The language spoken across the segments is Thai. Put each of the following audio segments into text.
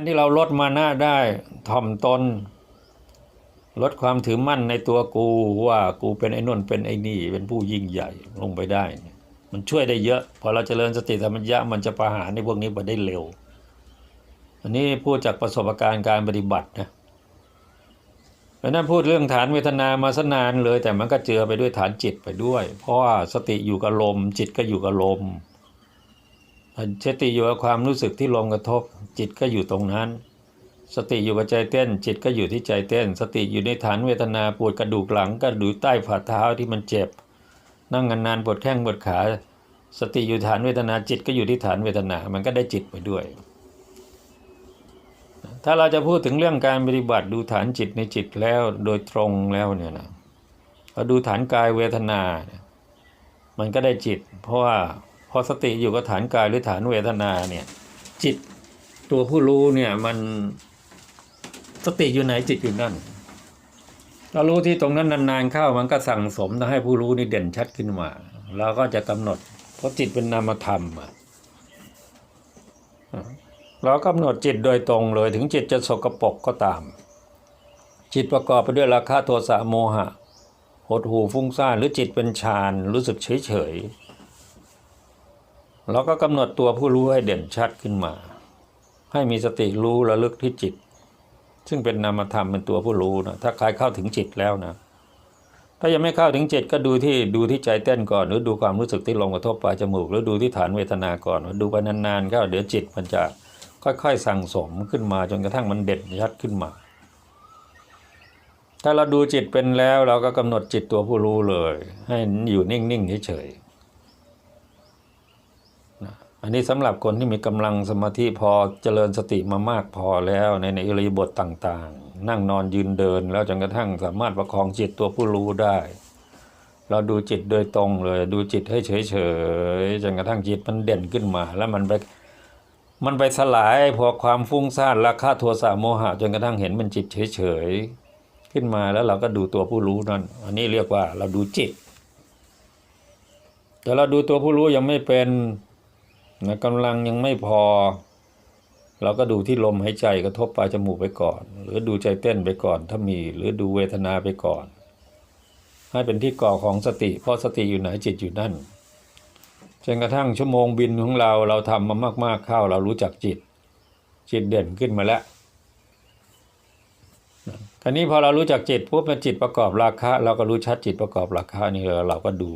การที่เราลดมาหนะได้ถ่อมตน ลดความถือมั่นในตัวกูว่ากูเป็นไอ้นนเป็นไอ้นี่เป็นผู้ยิ่งใหญ่ลงไปได้ มันช่วยได้เยอะ พอเราจเจริญสติธรรมัญญะมันจะประหารในพวกนี้ไปได้เร็ว อันนี้พูดจากประสบการณ์การปฏิบัตินะเพราะนั้นพูดเรื่องฐานเวทนามาสนานเลย แต่มันก็เจือไปด้วยฐานจิตไปด้วย เพราะว่าสติอยู่กับลม จิตก็อยู่กับลมสติอยู่กับความรู้สึกที่ลมกระทบ จิตก็อยู่ตรงนั้น สติอยู่กับใจเต้น จิตก็อยู่ที่ใจเต้น สติอยู่ในฐานเวทนาปวดกระดูกหลังก็ดูใต้ฝ่าเท้าที่มันเจ็บ นั่งนานๆปวดแข้งปวดขา สติอยู่ฐานเวทนาจิตก็อยู่ที่ฐานเวทนา มันก็ได้จิตไปด้วย ถ้าเราจะพูดถึงเรื่องการปฏิบัติดูฐานจิตในจิตแล้วโดยตรงแล้วเนี่ยนะเราดูฐานกายเวทนาเนี่ยมันก็ได้จิต เพราะว่าพอสติอยู่กับฐานกายหรือฐานเวทนาเนี่ยจิต ตัวผู้รู้เนี่ยมันสติอยู่ไหนจิตอยู่นั่นเรารู้ที่ตรงนั้นนานๆเข้ามันก็สั่งสมทำให้ผู้รู้นี่เด่นชัดขึ้นมาเราก็จะกำหนด เพราะจิตเป็นนามธรรมอะเรากำหนดจิตโดยตรงเลย ถึงจิตจะสกปรกก็ตาม จิตประกอบไปด้วยราคะโทสะโมหะหดหูฟุ้งซ่านหรือจิตเป็นฌานรู้สึกเฉยเฉยๆเราก็กำหนดตัวผู้รู้ให้เด่นชัดขึ้นมา ให้มีสติรู้ระลึกที่จิต ซึ่งเป็นนามธรรมเป็นตัวผู้รู้นะถ้าใครเข้าถึงจิตแล้วนะ ถ้ายังไม่เข้าถึงจิตก็ดูที่ดูที่ใจเต้นก่อน หรือดูความรู้สึกที่ลงกระทบปลายจมูก หรือดูที่ฐานเวทนาก่อน ดูไปนานๆก็เดี๋ยวจิตมันจะค่อยๆ สั่งสมขึ้นมาจนกระทั่งมันเด่นชัดขึ้นมา ถ้าเราดูจิตเป็นแล้วเราก็กำหนดจิตตัวผู้รู้เลย ให้อยู่นิ่งๆเฉยๆ อันนี้สำหรับคนที่มีกำลังสมาธิพอเจริญสติมามากพอแล้วในในอิริยาบถต่างๆ นั่งนอนยืนเดิน แล้วจนกระทั่งสามารถประคองจิตตัวผู้รู้ได้ เราดูจิตโดยตรงเลย ดูจิตให้เฉยๆจนกระทั่งจิตมันเด่นขึ้นมา แล้วมันไปมันไปสลายพอความฟุ้งซ่านราคะโทสะโมหะจนกระทั่งเห็นมันจิตเฉยๆขึ้นมาแล้วเราก็ดูตัวผู้รู้นั่นอันนี้เรียกว่าเราดูจิต แต่เราดูตัวผู้รู้ยังไม่เป็น นะกำลังยังไม่พอ เราก็ดูที่ลมหายใจกระทบปลายจมูกไปก่อน หรือดูใจเต้นไปก่อน ถ้ามีหรือดูเวทนาไปก่อน ให้เป็นที่ก่อของสติเพราะสติอยู่ไหนจิตอยู่นั่นจนกระทั่งชั่วโมงบินของเราเราทำมามาก ๆเข้าเรารู้จักจิต จิตเด่นขึ้นมาแล้วคราวนี้พอเรารู้จักจิตปุ๊บมันจิตประกอบราคะ เราก็รู้ชัดจิตประกอบราคะนี่เราก็ดู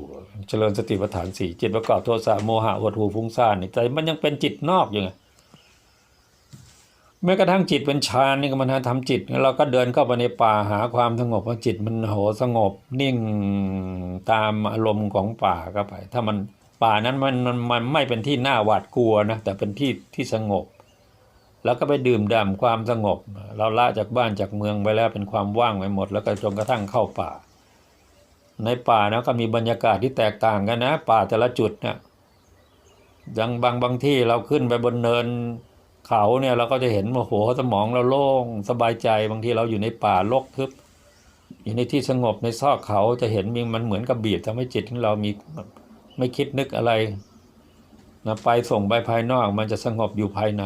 เจริญสติปัฏฐานสี่จิตประกอบโทสะโมหะวัฏูฟุ้งซ่านนี่แต่มันยังเป็นจิตนอกอยู่ไงแม้กระทั่งจิตเป็นฌานนี่ก็มันทำจิตเราก็เดินเข้าไปในป่าหาความสงบเพราะจิตมันโหสงบนิ่งตามอารมณ์ของป่าก็ไป ถ้ามันป่านั้นมันมันมันไม่เป็นที่น่าหวาดกลัวนะแต่เป็นที่ที่สงบ แล้วก็ไปดื่มด่ำความสงบ เราละจากบ้านจากเมืองไปแล้วเป็นความว่างไปหมด แล้วก็จนกระทั่งเข้าป่า ในป่านะก็มีบรรยากาศที่แตกต่างกันนะ ป่าแต่ละจุดเนี่ยยังบางบางที่เราขึ้นไปบนเนินเขาเนี่ยเราก็จะเห็นโอ้โหสมองเราโล่งสบายใจบางทีเราอยู่ในป่ารกทึบอยู่ในที่สงบในซอกเขาจะเห็นมีมันเหมือนกับบีบทำให้จิตของเรามีไม่คิดนึกอะไรนะไปส่งไปภายนอกมันจะสงบอยู่ภายใน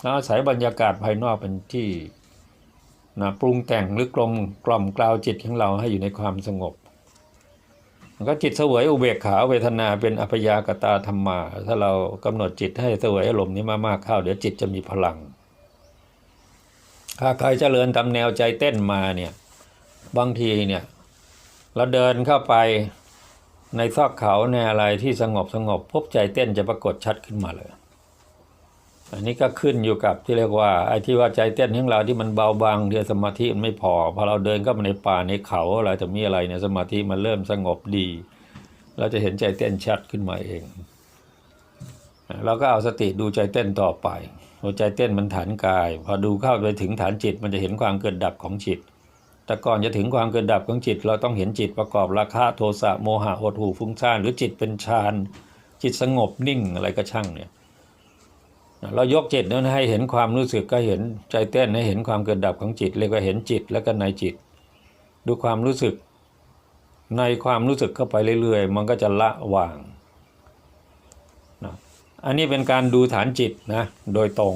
แล้วอาศัยบรรยากาศภายนอกเป็นที่นะปรุงแต่งหรือกลมกล่อมกล่าวจิตของเราให้อยู่ในความสงบ มันก็จิตเสวยอุเบกขาเวทนาเป็นอัพยากตาธรรมา ถ้าเรากำหนดจิตให้เสวยอารมณ์นี้มากๆเข้า เดี๋ยวจิตจะมีพลัง ถ้าใครเจริญตามแนวใจเต้นมาเนี่ยบางทีเนี่ยเราเดินเข้าไปในซอกเขาในอะไรที่สงบสงบพบใจเต้นจะปรากฏชัดขึ้นมาเลย อันนี้ก็ขึ้นอยู่กับที่เรียกว่าไอ้ที่ว่าใจเต้นของเราที่มันเบาบางเดียวสมาธิมันไม่พอพอเราเดินเข้ามาในป่าในเขาอะไรจะมีอะไรเนี่ยสมาธิมันเริ่มสงบดี เราจะเห็นใจเต้นชัดขึ้นมาเองเราก็เอาสติดูใจเต้นต่อไปพอใจเต้นมันฐานกาย พอดูเข้าไปถึงฐานจิตมันจะเห็นความเกิดดับของจิต แต่ก่อนจะถึงความเกิดดับของจิต เราต้องเห็นจิตประกอบราคะโทสะโมหะหดหูฟุ้งซ่านหรือจิตเป็นฌานจิตสงบนิ่งอะไรก็ช่างเนี่ย เรายกจิตนั้นให้เห็นความรู้สึกก็เห็นใจเต้นให้เห็นความเกิดดับของจิตเรียกว่าเห็นจิตแล้วก็ในจิต ดูความรู้สึก ในความรู้สึกเข้าไปเรื่อยๆ มันก็จะละวางนะอันนี้เป็นการดูฐานจิตนะโดยตรง